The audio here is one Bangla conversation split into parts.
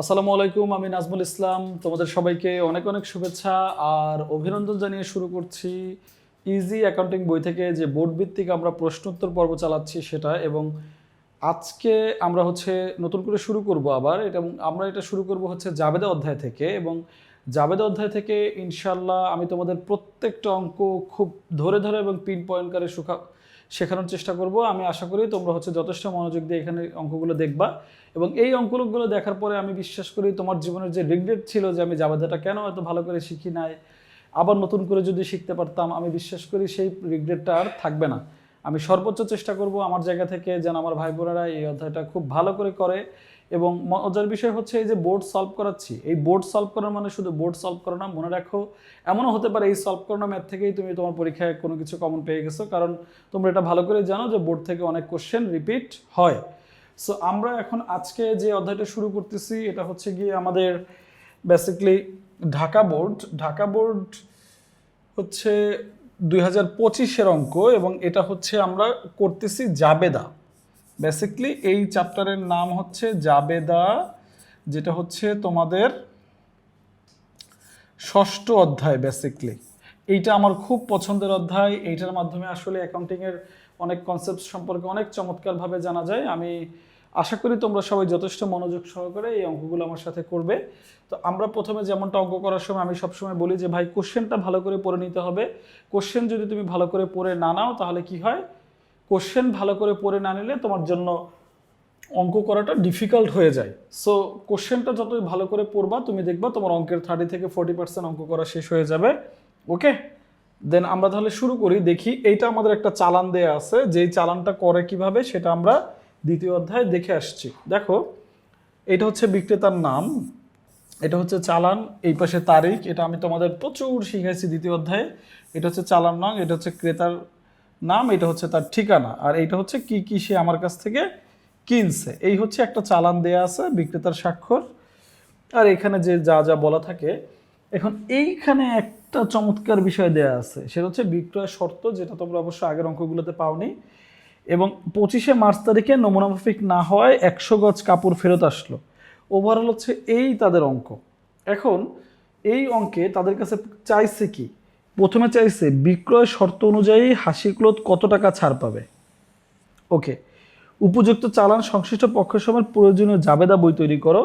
আসসালামু আলাইকুম, আমি নাজমুল ইসলাম। তোমাদের সবাইকে অনেক অনেক শুভেচ্ছা আর অভিনন্দন জানিয়ে শুরু করছি ইজি অ্যাকাউন্টিং বই থেকে যে বোর্ড ভিত্তিক আমরা প্রশ্নোত্তর পর্ব চালাচ্ছি সেটা এবং আজকে আমরা হচ্ছে নতুন করে শুরু করব আবার। এটা আমরা এটা শুরু করব হচ্ছে জাবেদা অধ্যায় থেকে এবং জাবেদা অধ্যায় থেকে ইনশাল্লাহ আমি তোমাদের প্রত্যেকটা অঙ্ক খুব ধরে ধরে এবং পিন পয়েন্ট করে শেখানোর চেষ্টা করব। আমি আশা করি তোমরা হচ্ছে যথেষ্ট মনোযোগ দিয়ে এখানে অঙ্কগুলো দেখবা এবং এই অঙ্কগুলো দেখার পরে আমি বিশ্বাস করি তোমার জীবনের যে রিগ্রেট ছিল যে আমি জাবেদাটা কেন এত ভালো করে শিখি নাই, আবার নতুন করে যদি শিখতে পারতাম, আমি বিশ্বাস করি সেই রিগ্রেটটা আর থাকবে না। আমি সর্বোচ্চ চেষ্টা করব আমার জায়গা থেকে যেন আমার ভাই বোনেরা এই অধ্যায়টা খুব ভালো করে করে এবং মজার বিষয় হচ্ছে এই যে বোর্ড সলভ করাচ্ছি, এই বোর্ড সলভ করার মানে শুধু বোর্ড সলভ করা না, মনে রাখো, এমনও হতে পারে এই সলভ করানো ম্যাথ থেকেই তুমি তোমার পরীক্ষায় কোনো কিছু কমন পেয়ে গেছো, কারণ তোমরা এটা ভালো করে জানো যে বোর্ড থেকে অনেক কোশ্চেন রিপিট হয়। সো আমরা এখন আজকে যে অধ্যায়টা শুরু করতেছি, এটা হচ্ছে গিয়ে আমাদের basically Dhaka board Dhaka board হচ্ছে দুই হাজার পঁচিশের অঙ্ক এবং এটা হচ্ছে আমরা করতেছি জাবেদা। বেসিকলি এই চ্যাপ্টারের নাম হচ্ছে জাবেদা, যেটা হচ্ছে তোমাদের ষষ্ঠ অধ্যায় বেসিকলি এইটা আমার খুব পছন্দের অধ্যায়। এইটার মাধ্যমে আসলে অ্যাকাউন্টিংয়ের অনেক কনসেপ্ট সম্পর্কে অনেক চমৎকারভাবে জানা যায়। আমি আশা করি তোমরা সবাই যথেষ্ট মনোযোগ সহকারে এই অঙ্কগুলো আমার সাথে করবে। তো আমরা প্রথমে যেমনটা অঙ্ক করার সময় আমি সবসময় বলি যে, ভাই কোশ্চেনটা ভালো করে পড়ে নিতে হবে। কোশ্চেন যদি তুমি ভালো করে পড়ে না নাও, তাহলে কি হয়? কোশ্চেন ভালো করে পড়ে না নিলে তোমার জন্য অঙ্ক করাটা ডিফিকাল্ট হয়ে যায়। সো কোশ্চেনটা যতই ভালো করে পড়বা, তুমি দেখবা তোমার অঙ্কের থার্টি থেকে ফোর্টি পার্সেন্ট অঙ্ক করা শেষ হয়ে যাবে। ওকে দেন আমরা তাহলে শুরু করি, দেখি এইটা আমাদের একটা চালান দেয়া আছে। যেই চালানটা করে কীভাবে সেটা আমরা দ্বিতীয় অধ্যায় দেখে আসছি। দেখো, এটা হচ্ছে বিক্রেতার নাম। এটা হচ্ছে চালান, এই পাশে তারিখ, এটা আমি তোমাদের প্রচুর শিখাইছি দ্বিতীয় অধ্যায়ে। এটা হচ্ছে চালান নং, এটা হচ্ছে ক্রেতার নাম, এটা হচ্ছে তার ঠিকানা, আর এইটা হচ্ছে কি কি সে আমার কাছ থেকে কিনছে। এই হচ্ছে একটা চালান দেয়া আছে, বিক্রেতার স্বাক্ষর। আর এখানে যে যা যা বলা থাকে, এখন এইখানে একটা চমৎকার বিষয় দেয়া আছে, সেটা হচ্ছে বিক্রয় শর্ত, যেটা তোমরা অবশ্য আগের অঙ্কগুলোতে পাওনি। এবং পঁচিশে মার্চ তারিখে নমুনা মাফিক না হওয়ায় একশো গজ কাপড় ফেরত আসলো। ওভারঅল হচ্ছে এই তাদের অঙ্ক। এখন এই অঙ্কে তাদের কাছে চাইছে কি? প্রথমে চাইছে, বিক্রয় শর্ত অনুযায়ী হাসি ক্লোথ কত টাকা ছাড় পাবে? ওকে, উপযুক্ত চালান সংশ্লিষ্ট পক্ষের সময় প্রয়োজনীয় জাবেদা বই তৈরি করো।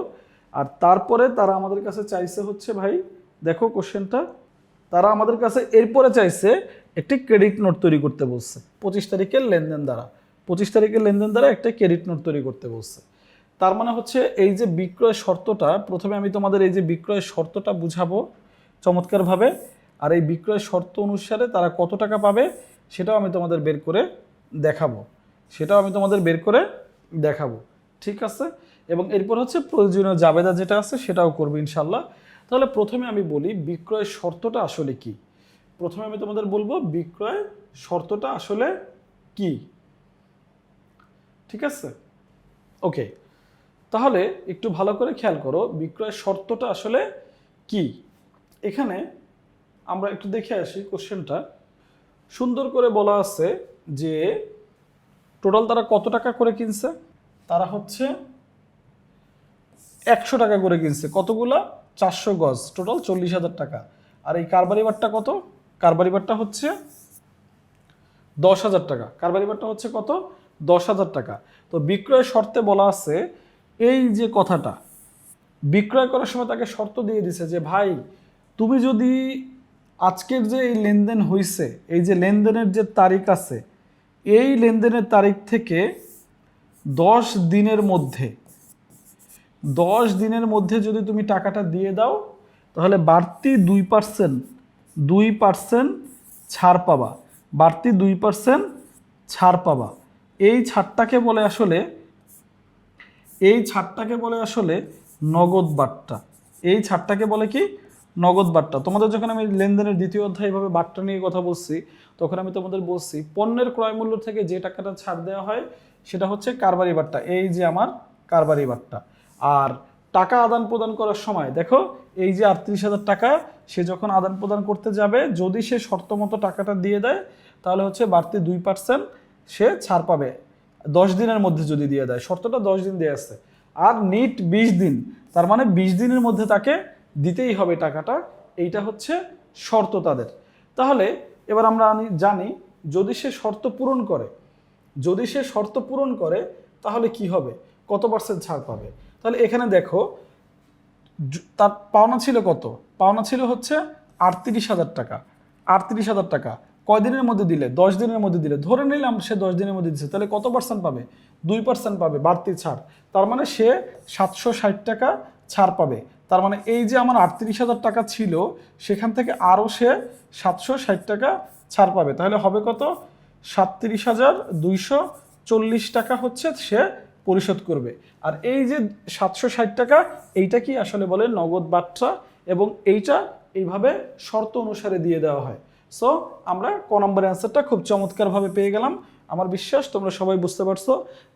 আর তারপরে তারা আমাদের কাছে চাইছে হচ্ছে ভাই, দেখো কোশ্চেনটা তারা আমাদের কাছে এরপরে চাইছে, একটি ক্রেডিট নোট তৈরি করতে বলছে। পঁচিশ তারিখের লেনদেন দ্বারা। পঁচিশ তারিখের লেনদেন দ্বারা একটা ক্রেডিট নোট তৈরি করতে বলছে। তার মানে হচ্ছে এই যে বিক্রয় শর্তটা, প্রথমে আমি তোমাদের এই যে বিক্রয় শর্তটা বুঝাবো চমৎকারভাবে। আর এই বিক্রয় শর্ত অনুসারে তারা কত টাকা পাবে সেটাও আমি তোমাদের বের করে দেখাবো। সেটাও আমি তোমাদের বের করে দেখাবো। ঠিক আছে? এবং এরপর হচ্ছে প্রয়োজনীয় জাবেদা যেটা আছে সেটাও করব ইনশাল্লাহ তাহলে প্রথমে আমি বলি বিক্রয় শর্তটা আসলে কি? প্রথমে আমি তোমাদের বলব বিক্রয় শর্তটা আসলে কি? ঠিক আছে? ওকে। তাহলে একটু ভালো করে খেয়াল করো বিক্রয় শর্তটা আসলে কি? এখানে আমরা একটু দেখে আসি কোশ্চেনটা। সুন্দর করে বলা আছে যে, টোটাল তারা কত টাকা করে কিনছে? তারা হচ্ছে একশো টাকা করে কিনছে। কতগুলা? চারশো গজ। টোটাল চল্লিশ হাজার টাকা। আর এই কারবারি বারটা কত? কারবারি বারটা হচ্ছে দশ হাজার টাকা। কারবারি বারটা হচ্ছে কত? দশ হাজার টাকা। তো বিক্রয় শর্তে বলা আছে, এই যে কথাটা, বিক্রয় করার সময় তাকে শর্ত দিয়ে দিছে যে, ভাই, তুমি যদি আজকের যে এই লেনদেন হয়েছে এই যে লেনদেনের যে তারিখ আছে, এই লেনদেনের তারিখ থেকে দশ দিনের মধ্যে, দশ দিনের মধ্যে যদি তুমি টাকাটা দিয়ে দাও, তাহলে বাড়তি দুই পার্সেন্ট দুই পার্সেন্ট ছাড় পাবা। বাড়তি দুই পার্সেন্ট ছাড় পাবা। এই ছাড়টাকে বলে আসলে, এই ছাড়টাকে বলে আসলে নগদ বাট্টা এই ছাড়টাকে বলে কি? নগদ বার্তা। তোমাদের যখন আমি লেনদেনের দ্বিতীয় অধ্যায় এভাবে বাট্টা নিয়ে কথা বলছি, তখন আমি তোমাদের বলছি, পণ্যের ক্রয় মূল্য থেকে যে টাকাটা ছাড় দেওয়া হয়, সেটা হচ্ছে কারবারি বার্তা। এই যে আমার কারবারি বার্তা। আর টাকা আদান প্রদান করার সময়, দেখো, এই যে আটত্রিশ হাজার টাকা, সে যখন আদান প্রদান করতে যাবে, যদি সে শর্ত মতো টাকাটা দিয়ে দেয়, তাহলে হচ্ছে বাড়তি দুই পার্সেন্ট সে ছাড় পাবে। দশ দিনের মধ্যে যদি দিয়ে দেয়, শর্তটা দশ দিন দিয়ে আসছে আর নিট বিশ দিন, তার মানে বিশ দিনের মধ্যে তাকে দিতেই হবে টাকাটা, এইটা হচ্ছে শর্ত তাদের। তাহলে এবার আমরা জানি যদি সে শর্ত পূরণ করে, যদি সে শর্ত পূরণ করে, তাহলে কি হবে? কত পার্সেন্ট ছাড় পাবে? তাহলে এখানে দেখো তার পাওনা ছিল কত? পাওনা ছিল হচ্ছে আটত্রিশ হাজার টাকা। আটত্রিশ হাজার টাকা। কয়দিনের মধ্যে দিলে? দশ দিনের মধ্যে দিলে। ধরে নিলাম সে দশ দিনের মধ্যে দিচ্ছে তাহলে কত পার্সেন্ট পাবে? দুই পার্সেন্ট পাবে বাড়তি ছাড়। তার মানে সে সাতশো ষাট টাকা ছাড় পাবে। তার মানে এই যে আমার আটত্রিশ হাজার টাকা ছিল, সেখান থেকে আরও সে সাতশো ষাট টাকা ছাড় পাবে। তাহলে হবে কত? সাতত্রিশ হাজার দুইশো চল্লিশ টাকা হচ্ছে সে পরিশোধ করবে। আর এই যে সাতশো ষাট টাকা, এইটা কি আসলে বলে নগদ বার্তা? এবং এইটা এইভাবে শর্ত অনুসারে দিয়ে দেওয়া হয়। সো আমরা ক নম্বরের অ্যান্সারটা খুব চমৎকারভাবে পেয়ে গেলাম। আমার বিশ্বাস তোমরা সবাই বুঝতে পারছ।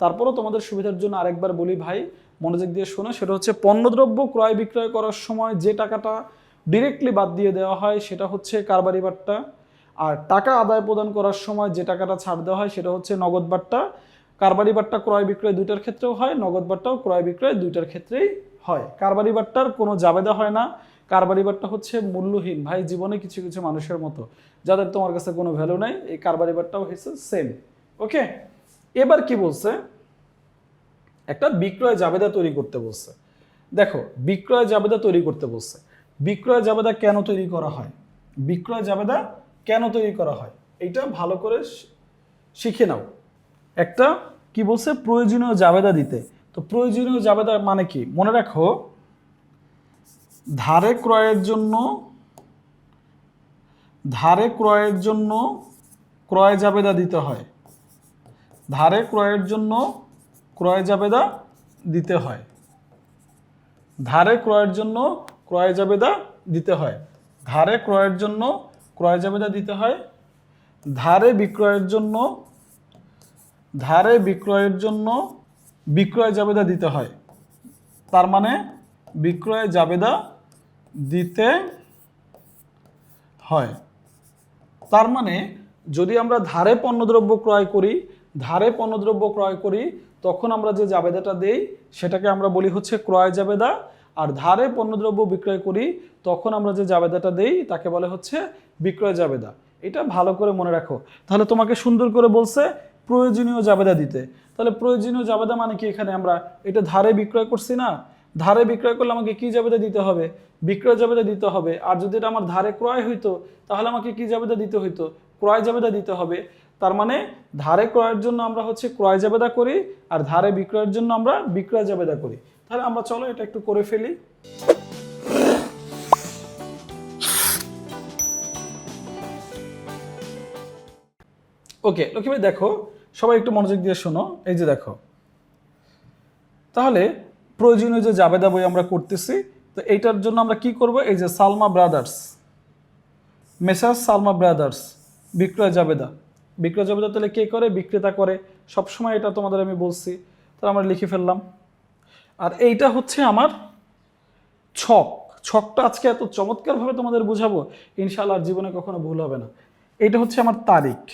তারপরও তোমাদের সুবিধার জন্য আরেকবার বলি ভাই মনোযোগ দিয়ে শোনো, সেটা হচ্ছে পণ্যদ্রব্য ক্রয় বিক্রয় করার সময় যে টাকাটা ডিরেক্টলি বাদ দিয়ে দেওয়া হয়, সেটা হচ্ছে কারবারি বাট্টা। আর টাকা আদায় প্রদান করার সময় যে টাকাটা ছাড় দেওয়া হয়, সেটা হচ্ছে নগদ বাট্টা। কারবারি বাট্টা ক্রয় বিক্রয় দুইটার ক্ষেত্রেও হয়, নগদ বাট্টাও ক্রয় বিক্রয় দুইটার ক্ষেত্রেই হয়। কারবারি বাট্টার কোনো জাবেদা হয় না। কারবারি বাট্টা হচ্ছে মূল্যহীন। ভাই, জীবনে কিছু কিছু মানুষের মতো, যাদের তোমার কাছে কোনো ভ্যালু নাই, এই কারবারি বাট্টাও হচ্ছে সেম ওকে এবার কি বলছে? একটা বিক্রয় জাবেদা তৈরি করতে বলছে। দেখো, বিক্রয় জাবেদা তৈরি করতে বলছে। বিক্রয় জাবেদা কেন তৈরি করা হয়? বিক্রয় জাবেদা কেন তৈরি করা হয়? এটা ভালো করে শিখে নাও। একটা, কি বলছে? প্রয়োজনীয় জাবেদা দিতে। তো প্রয়োজনীয় জাবেদা মানে কি? মনে রাখো, ধারে ক্রয়ের জন্য, ধারে ক্রয়ের জন্য ক্রয় জাবেদা দিতে হয়। ধারে ক্রয়ের জন্য ক্রয় জাবেদা দিতে হয়। ধারে ক্রয়ের জন্য ক্রয় জাবেদা দিতে হয়। ধারে ক্রয়ের জন্য ক্রয় জাবেদা দিতে হয়। ধারে বিক্রয়ের জন্য, ধারে বিক্রয়ের জন্য বিক্রয় জাবেদা দিতে হয়। তার মানে বিক্রয় জাবেদা দিতে হয়। তার মানে যদি আমরা ধারে পণ্যদ্রব্য ক্রয় করি, ধারে পণ্যদ্রব্য ক্রয় করি তখন আমরা যে জাবেদাটা দেই, সেটাকে আমরা বলি হচ্ছে ক্রয় জাবেদা। আর ধারে পণ্যদ্রব্য বিক্রয় করি, তখন আমরা যে জাবেদাটা দেই, তাকে বলে হচ্ছে বিক্রয় জাবেদা। এটা ভালো করে মনে রাখো। তাহলে তোমাকে সুন্দর করে বলছে প্রয়োজনীয় জাবেদা দিতে। তাহলে প্রয়োজনীয় জাবেদা মানে কি এখানে আমরা? এটা ধারে বিক্রয় করছি না। ধারে বিক্রয় করলে আমাকে কি জাবেদা দিতে হবে? বিক্রয় জাবেদা দিতে হবে। আর যদি এটা আমার ধারে ক্রয় হইতো, তাহলে আমাকে কি জাবেদা দিতে হইতো? ক্রয় জাবেদা দিতে হবে। তার মানে ধারে ক্রয়ের জন্য আমরা হচ্ছে ক্রয় জাবেদা করি আর ধারে বিক্রয়ের জন্য আমরা বিক্রয় জাবেদা করি। তাহলে আমরা চলো এটা একটু করে ফেলি। ওকে, লক্ষ্মী ভাই, দেখো, সবাই একটু মনোযোগ দিয়ে শোনো। এই যে দেখো, তাহলে প্রয়োজনীয় যে জাবেদা বই আমরা করতেছি, তো এইটার জন্য আমরা কি করব? এই যে Salma brothers messrs Salma brothers বিক্রয় জাবেদা। বিক্রয় জাবেদা তাহলে কে করে? বিক্রেতা করে। সবসময় এটা তোমাদের আমি বলছি। তাহলে আমরা লিখে ফেললাম। আর এইটা হচ্ছে আমার ছক। ছকটা আজকে এত চমৎকারভাবে তোমাদের বুঝাবো, ইনশাআল্লাহ জীবনে কখনো ভুল হবে না। এইটা হচ্ছে আমার তারিখ।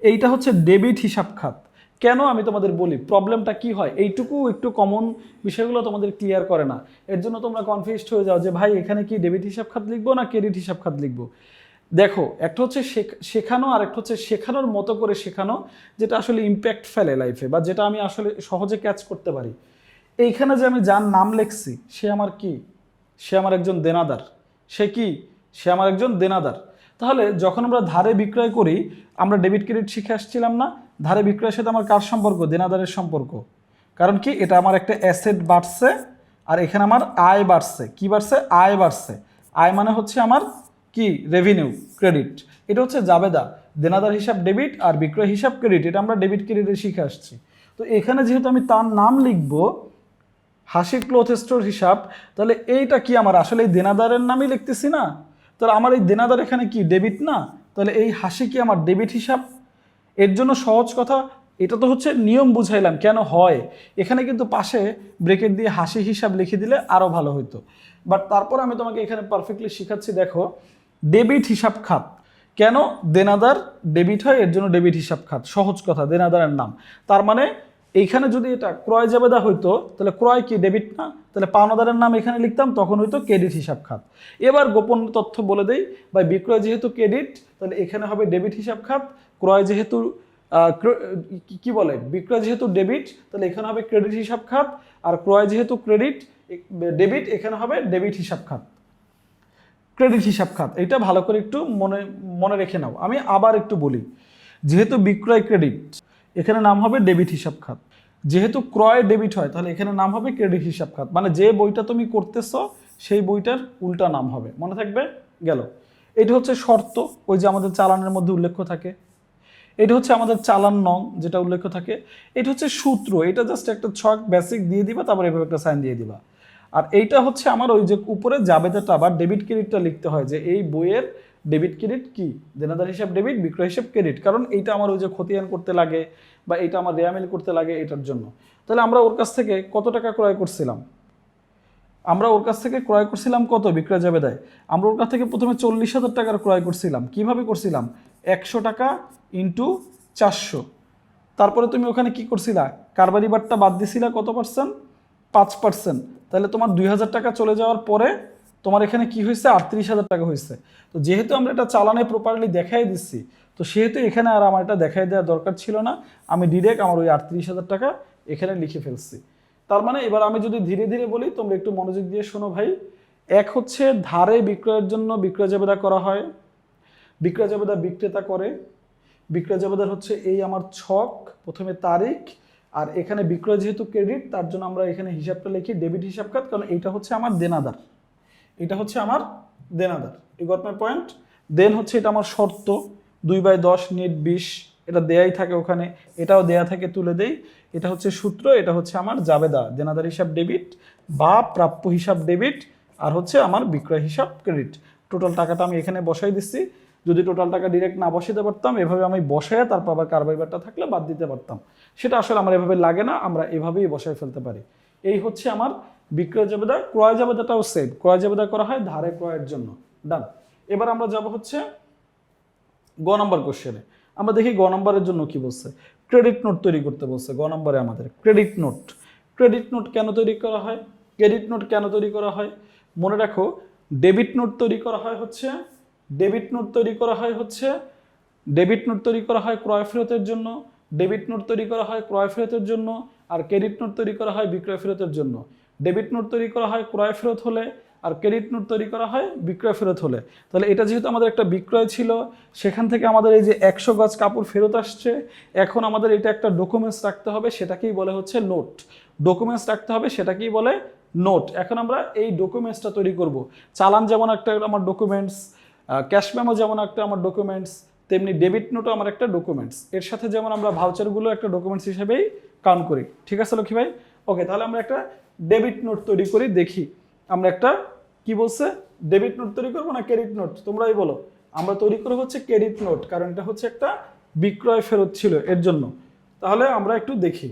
এইটা হচ্ছে ডেবিট হিসাব খাত। কেন আমি তোমাদের বলি? প্রবলেমটা কি হয়? এইটুকু একটু কমন বিষয়গুলো তোমাদের ক্লিয়ার করে না। এর জন্য তোমরা কনফিউজড হয়ে যাও যে, ভাই, এখানে কি ডেবিট হিসাব খাত লিখব না ক্রেডিট হিসাব খাত লিখব? দেখো, একটা হচ্ছে শেখ- শেখানো আর একটা হচ্ছে শেখানোর মতো করে শেখানো যেটা আসলে ইম্প্যাক্ট ফেলে লাইফে বা যেটা আমি আসলে সহজে ক্যাচ করতে পারি। এইখানে যে আমি যার নাম লিখছি, সে আমার কি? সে আমার একজন দেনাদার। সে কি? সে আমার একজন দেনাদার। তাহলে যখন আমরা ধারে বিক্রয় করি, আমরা ডেবিট ক্রেডিট শিখে আসছিলাম না, ধারে বিক্রয়ের সাথে আমার কার সম্পর্ক? দেনাদারের সম্পর্ক। কারণ কি? এটা আমার একটা অ্যাসেট বাড়ছে, আর এখানে আমার আয় বাড়ছে। কি বাড়ছে? আয় বাড়ছে। আয় মানে হচ্ছে আমার কি? রেভিনিউ ক্রেডিট এটা হচ্ছে জাবেদা, দেনাদার হিসাব ডেবিট আর বিক্রয় হিসাব ক্রেডিট এটা আমরা ডেবিট ক্রেডিটে শিখে আসছি। তো এখানে যেহেতু আমি তার নাম লিখব, হাসি ক্লোথ স্টোর হিসাব, তাহলে এইটা কি আমার? আসলে এই দেনাদারের নামই লিখতেছি না? তাহলে আমার এই দেনাদার এখানে কি? ডেবিট না? তাহলে এই হাসি কি আমার ডেবিট হিসাব? এর জন্য সহজ কথা, এটা তো হচ্ছে নিয়ম বুঝাইলাম, কেন হয়? এখানে কিন্তু পাশে ব্রেকেট দিয়ে হাসি হিসাব লিখে দিলে আরও ভালো হতো বাট তারপর আমি তোমাকে এখানে পারফেক্টলি শিখাচ্ছি, দেখো। ডেবিট হিসাব খাত। কেন? দেনাদার ডেবিট হয়, এর জন্য ডেবিট হিসাব খাত। সহজ কথা, দেনাদারের নাম। তার মানে এইখানে যদি এটা ক্রয় জাবেদা হইতো, তাহলে ক্রয় কি ডেবিট না? তাহলে পাওনাদারের নাম এখানে লিখতাম, তখন হইতো ক্রেডিট হিসাব খাত। এবার গোপন তথ্য বলে দেই বা বিক্রয় যেহেতু ক্রেডিট, তাহলে এখানে হবে ডেবিট হিসাব খাত, ক্রয় যেহেতু কি বলে? বিক্রয় যেহেতু ডেবিট, তাহলে এখানে হবে ক্রেডিট হিসাব খাত, আর ক্রয় যেহেতু ক্রেডিট ডেবিট, এখানে হবে ডেবিট হিসাব খাত। ক্রেডিট হিসাব খাত, এটা ভালো করে একটু মনে মনে রেখে নাও। আমি আবার একটু বলি, যেহেতু বিক্রয় ক্রেডিট এখানে নাম হবে ডেবিট হিসাব খাত। যেহেতু ক্রয় ডেবিট হয়, তাহলে এখানে নাম হবে ক্রেডিট হিসাব খাত। মানে যে বইটা তুমি করতেছো, সেই বইটার উল্টা নাম হবে। মনে থাকবে? গেল। এটা হচ্ছে শর্ত, ওই যে আমাদের চালানের মধ্যে উল্লেখ্য থাকে। এটা হচ্ছে আমাদের চালান নং, যেটা উল্লেখ্য থাকে। এটা হচ্ছে সূত্র, এটা জাস্ট একটা ছক বেসিক দিয়ে দিবা, তারপর এভাবে একটা সাইন দিয়ে দিবা। আর এইটা হচ্ছে আমার ওই যে উপরে জাবেদাটা বা ডেবিট ক্রেডিটটা লিখতে হয় যে এই বইয়ের ডেবিট ক্রেডিট কি? দেনাদার হিসাব ডেবিট বিক্রয় হিসাব ক্রেডিট কারণ এইটা আমার ওই যে খতিয়ান করতে লাগে বা এটা আমার রেয়ামিল করতে লাগে এটার জন্য। তাহলে আমরা ওর কাছ থেকে কত টাকা ক্রয় করছিলাম? আমরা ওর কাছ থেকে ক্রয় করছিলাম কত বিক্রয় যাবে দেয় আমরা ওর কাছ থেকে প্রথমে চল্লিশ হাজার টাকার ক্রয় করছিলাম। কীভাবে করছিলাম? একশো টাকা ইন্টু চারশো। তারপরে তুমি ওখানে কি করছিলা? কারবারি বারটা বাদ দিছিলা কত পার্সেন্ট পাঁচ পার্সেন্ট তাহলে তোমার দুই হাজার টাকা চলে যাওয়ার পরে তোমার এখানে কি হয়েছে? আটত্রিশ হাজার টাকা হয়েছে। তো যেহেতু আমরা এটা চালানে প্রপারলি দেখাই দিচ্ছি, তো সেহেতু এখানে আর আমার এটা দেখাই দেওয়ার দরকার ছিল না। আমি ডিরেক্ট আমার ওই আটত্রিশ হাজার টাকা এখানে লিখে ফেলছি। তার মানে এবার আমি যদি ধীরে ধীরে বলি, তোমরা একটু মনোযোগ দিয়ে শোনো ভাই। এক হচ্ছে ধারে বিক্রয়ের জন্য বিক্রয় জাবেদা করা হয়। বিক্রয় জাবেদা বিক্রেতা করে। বিক্রয় জাবেদার হচ্ছে এই আমার ছক, প্রথমে তারিখ আর এখানে বিক্রয় যেহেতু ক্রেডিট, তার জন্য আমরা এখানে হিসাবটা লিখি ডেবিট হিসাব খাত কারণ এটা হচ্ছে আমার দেনাদার। এটা হচ্ছে আমার দেনাদার। এই গট মাই পয়েন্ট দেন হচ্ছে এটা আমার শর্ত, দুই বাই দশ নেট বিশ, এটা দেয়াই থাকে ওখানে, এটাও দেয়া থাকে তুলে দেই। এটা হচ্ছে সূত্র, এটা হচ্ছে আমার জাবেদা, দেনাদার হিসাব ডেবিট বা প্রাপ্য হিসাব ডেবিট, আর হচ্ছে আমার বিক্রয় হিসাব ক্রেডিট। টোটাল টাকাটা আমি এখানে বসাই দিচ্ছি। যদি টোটাল টাকা ডিরেক্ট না বসাইতে পারতাম, এভাবে আমি বসায় তারপর আবার কারবাইবারটা থাকলে বাদ দিতে পারতাম। সেটা আসলে আমার এভাবে লাগে না, আমরা এভাবেই বসায় ফেলতে পারি। এই হচ্ছে আমার বিক্রয় জাবেদা। ক্রয় জাবেদাটাও সেম ক্রয় জাবেদা করা হয় ধারে ক্রয়ের জন্য। ডান এবার আমরা যাব হচ্ছে গ নম্বর কোশ্চেনে আমরা দেখি গ নম্বরের জন্য কি বলছে। ক্রেডিট নোট তৈরি করতে বলছে গ নম্বরে আমাদের। ক্রেডিট নোট ক্রেডিট নোট কেন তৈরি করা হয়? ক্রেডিট নোট কেন তৈরি করা হয়? মনে রাখো ডেবিট নোট তৈরি করা হয় হচ্ছে ডেবিট নোট তৈরি করা হয় হচ্ছে ডেবিট নোট তৈরি করা হয় ক্রয় ফেরতের জন্য ডেবিট নোট তৈরি করা হয় ক্রয় ফেরতের জন্য আর ক্রেডিট নোট তৈরি করা হয় বিক্রয় ফেরতের জন্য। ডেবিট নোট তৈরি করা হয় ক্রয় ফেরত হলে আর ক্রেডিট নোট তৈরি করা হয় বিক্রয় ফেরত হলে। তাহলে এটা যেহেতু আমাদের একটা বিক্রয় ছিল, সেখান থেকে আমাদের এই যে একশো গজ কাপড় ফেরত আসছে, এখন আমাদের এটা একটা ডকুমেন্টস রাখতে হবে, সেটাকেই বলে হচ্ছে নোট। ডকুমেন্টস রাখতে হবে, সেটাকেই বলে নোট। এখন আমরা এই ডকুমেন্টসটা তৈরি করব। চালান যেমন একটা আমার ডকুমেন্টস ক্যাশ মেমো যেমন একটা আমার ডকুমেন্টস তেমনি ডেবিট নোটও আমার একটা ডকুমেন্টস এর সাথে যেমন আমরা ভাউচারগুলো একটা ডকুমেন্টস হিসেবেই কাউন্ট করি। ঠিক আছে লক্ষ্মী ভাই? ওকে তাহলে আমরা একটা ডেবিট নোট তৈরি করি, দেখি। আমরা একটা কি বলছে? ডেবিট নোট তৈরি করব না ক্রেডিট নোট তোমরাই বলো। আমরা তৈরি করব হচ্ছে ক্রেডিট নোট কারণ এটা হচ্ছে একটা বিক্রয় ফেরত ছিল এর জন্য। তাহলে আমরা একটু দেখি।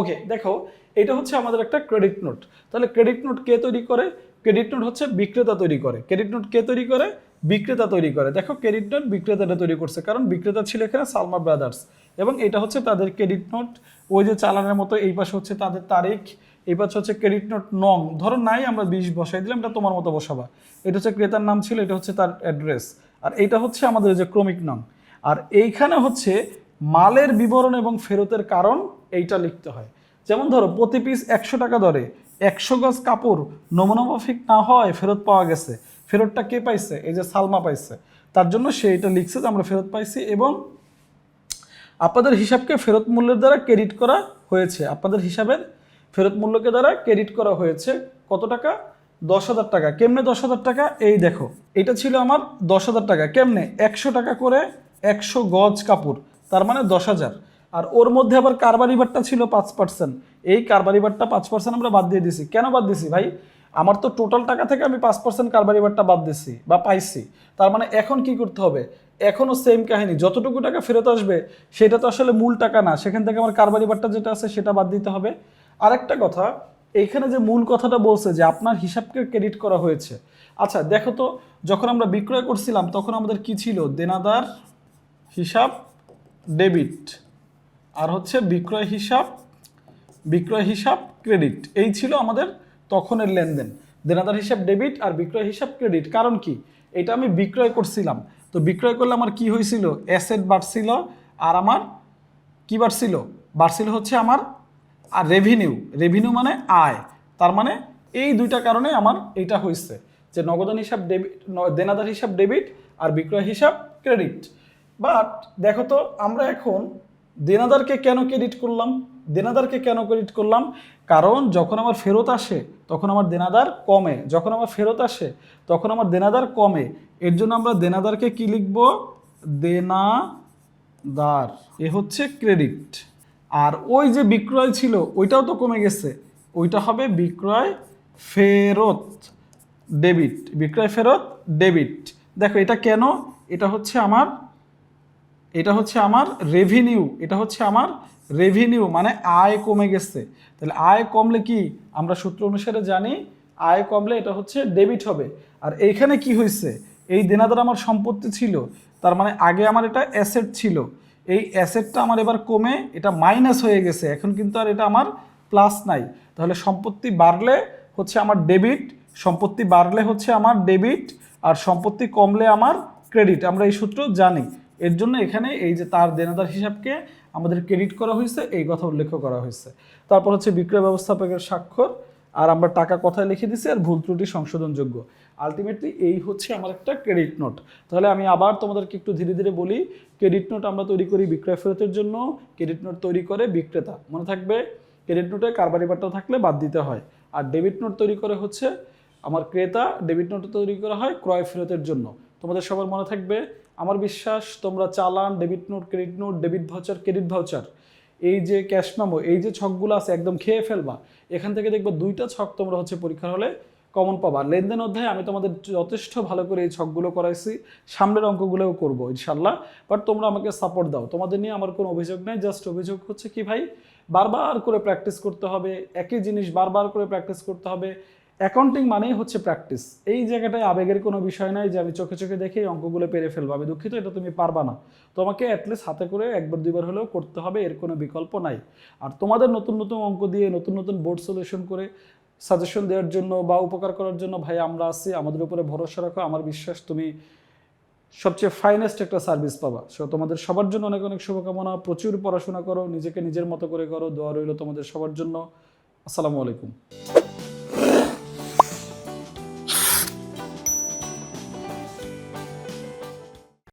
ওকে দেখো, এটা হচ্ছে আমাদের একটা ক্রেডিট নোট তাহলে ক্রেডিট নোট কে তৈরি করে? ক্রেডিট নোট হচ্ছে বিক্রেতা তৈরি করে। ক্রেডিট নোট কে তৈরি করে? বিক্রেতা তৈরি করে। দেখো ক্রেডিট নোট বিক্রেতাটা তৈরি করছে, কারণ বিক্রেতা ছিল এখানে সালমা ব্রাদার্স এবং এটা হচ্ছে তাদের ক্রেডিট নোট ওই যে চালানের মতো এই পাশে হচ্ছে তাদের তারিখ, এই পাশে হচ্ছে ক্রেডিট নোট নং। ধরো নাই আমরা বিশ বসাই দিলাম, এটা তোমার মতো বসাবা। এটা হচ্ছে ক্রেতার নাম ছিল, এটা হচ্ছে তার অ্যাড্রেস আর এইটা হচ্ছে আমাদের যে ক্রমিক নং। আর এইখানে হচ্ছে মালের বিবরণ এবং ফেরতের কারণ এইটা লিখতে হয়। যেমন ধরো, প্রতি পিস একশো টাকা দরে, একশো গজ কাপড় নমুনা মাফিক না হয় ফেরত পাওয়া গেছে। ফেরতটা কে পাইছে? এই যে সালমা পাইছে। তার জন্য সে এটা লিখছে যে আমরা ফেরত পাইছি এবং আপনাদের হিসাবকে ফেরত মূল্যের দ্বারা ক্রেডিট করা হয়েছে। আপনাদের হিসাবের ফেরত মূল্যকে দ্বারা ক্রেডিট করা হয়েছে কত টাকা? দশ হাজার টাকা। কেমনে দশ হাজার টাকা? এই দেখো, এটা ছিল আমার দশ হাজার টাকা। কেমনে? একশো টাকা করে একশো গজ কাপড়, তার মানে দশ হাজার। আর ওর মধ্যে আবার কারবারি বারটা ছিল পাঁচ পার্সেন্ট এই কারবারি বারটা পাঁচ পার্সেন্ট আমরা বাদ দিয়ে দিছি কেন বাদ দিছি ভাই? আমার তো টোটাল টাকা থেকে আমি পাঁচ পার্সেন্ট কারবারি বারটা বাদ দিছি বা পাইছি। তার মানে এখন কি করতে হবে? এখনও সেম কাহিনী। যতটুকু টাকা ফেরত আসবে, সেটা তো আসলে মূল টাকা না। সেখান থেকে আমার কারবারি বারটা যেটা আছে, সেটা বাদ দিতে হবে। আরেকটা কথা এইখানে যে মূল কথাটা বলছে যে আপনার হিসাবকে ক্রেডিট করা হয়েছে। আচ্ছা দেখো তো, যখন আমরা বিক্রয় করছিলাম, তখন আমাদের কি ছিল? দেনাদার হিসাব ডেবিট আর হচ্ছে বিক্রয় হিসাব বিক্রয় হিসাব ক্রেডিট এই ছিল আমাদের তখনের লেনদেন। দেনাদার হিসাব ডেবিট আর বিক্রয় হিসাব ক্রেডিট। কারণ কি? এটা আমি বিক্রয় করছিলাম। তো বিক্রয় করলে আমার কি হয়েছিল? অ্যাসেট বাড়ছিল আর আমার কি বাড়ছিল? বাড়ছিল হচ্ছে আমার আর রেভিনিউ। রেভিনিউ মানে আয়। তার মানে এই দুইটা কারণে আমার এইটা হয়েছে যে নগদান হিসাব ডেবিট দেনাদার হিসাব ডেবিট আর বিক্রয় হিসাব ক্রেডিট। বাট দেখো তো, আমরা এখন দেনাদারকে কেন ক্রেডিট করলাম? দেনাদারকে কেন ক্রেডিট করলাম? কারণ যখন আমার ফেরত আসে, তখন আমার দেনাদার কমে। যখন আমার ফেরত আসে, তখন আমার দেনাদার কমে। এর জন্য আমরা দেনাদারকে কি লিখব? দেনাদার। এ হচ্ছে ক্রেডিট আর ওই যে বিক্রয় ছিল, ওইটাও তো কমে গেছে। ওইটা হবে বিক্রয় ফেরত ডেবিট বিক্রয় ফেরত ডেবিট দেখো, এটা কেন? এটা হচ্ছে আমার, এটা হচ্ছে আমার রেভিনিউ এটা হচ্ছে আমার রেভিনিউ মানে আয় কমে গেছে। তাহলে আয় কমলে কি? আমরা সূত্র অনুসারে জানি, আয় কমলে এটা হচ্ছে ডেবিট হবে। আর এইখানে কি হয়েছে? এই দেনাদার আমার সম্পত্তি ছিল, তার মানে আগে আমার এটা অ্যাসেট ছিল। এই অ্যাসেটটা আমার এবার কমে, এটা মাইনাস হয়ে গেছে। এখন কিন্তু আর এটা আমার প্লাস নাই। তাহলে সম্পত্তি বাড়লে হচ্ছে আমার ডেবিট সম্পত্তি বাড়লে হচ্ছে আমার ডেবিট আর সম্পত্তি কমলে আমার ক্রেডিট আমরা এই সূত্র জানি। এর জন্য এখানে এই যে তার দেনাদার হিসাবকে আমাদের ক্রেডিট করা হয়েছে, এই কথা উল্লেখ করা হয়েছে। তারপর হচ্ছে বিক্রয় ব্যবস্থাপকের স্বাক্ষর, আর আমরা টাকা কথায় লিখে দিছি, আর ভুল ত্রুটি সংশোধনযোগ্য। আলটিমেটলি এই হচ্ছে আমার একটা ক্রেডিট নোট তাহলে আমি আবার তোমাদেরকে একটু ধীরে ধীরে বলি ক্রেডিট নোট আমরা তৈরি করি বিক্রয় ফেরতের জন্য ক্রেডিট নোট তৈরি করে বিক্রেতা। মনে থাকবে ক্রেডিট নোটে কারবারি বার্তা থাকলে বাদ দিতে হয়। আর ডেবিট নোট তৈরি করে হচ্ছে আমার ক্রেতা ডেবিট নোট তৈরি করা হয় ক্রয় ফেরতের জন্য। তোমাদের সবার মনে থাকবে আমার বিশ্বাস, তোমরা চালান debit note credit note debit voucher credit voucher এই যে ক্যাশ মেমো এই যে ছকগুলো আছে, একদম খেয়ে ফেলবা। এখান থেকে দেখবে দুইটা ছক তোমরা হচ্ছে পরীক্ষার হলে কমন পাবা। লেনদেন অধ্যায়ে আমি তোমাদের যথেষ্ট ভালো করে এই ছকগুলো করাইছি। সামনের অঙ্কগুলোও করব ইনশাল্লাহ বাট তোমরা আমাকে সাপোর্ট দাও। তোমাদের নিয়ে আমার কোনো অভিযোগ নেই জাস্ট অভিযোগ হচ্ছে কি ভাই, বারবার করে প্র্যাকটিস করতে হবে, একই জিনিস বারবার করে প্র্যাকটিস করতে হবে অ্যাকাউন্টিং মানেই হচ্ছে প্র্যাকটিস এই জায়গাটায় আবেগের কোনো বিষয় নাই যে আমি চোখে চোখে দেখে এই অঙ্কগুলো পেরে ফেলব। আমি দুঃখিত, এটা তুমি পারবা না। তোমাকে অ্যাটলিস্ট হাতে করে একবার, দুইবার হলেও করতে হবে, এর কোনো বিকল্প নাই। আর তোমাদের নতুন নতুন অঙ্ক দিয়ে, নতুন নতুন বোর্ড সলিউশন করে সাজেশন দেওয়ার জন্য বা উপকার করার জন্য ভাই আমরা আছি, আমাদের উপরে ভরসা রাখো, আমার বিশ্বাস তুমি সবচেয়ে ফাইনেস্ট একটা সার্ভিস পাবা। সো তোমাদের সবার জন্য অনেক অনেক শুভকামনা। প্রচুর পড়াশোনা করো, নিজেকে নিজের মতো করে করো, দোয়া রইল তোমাদের সবার জন্য। আসসালামু আলাইকুম।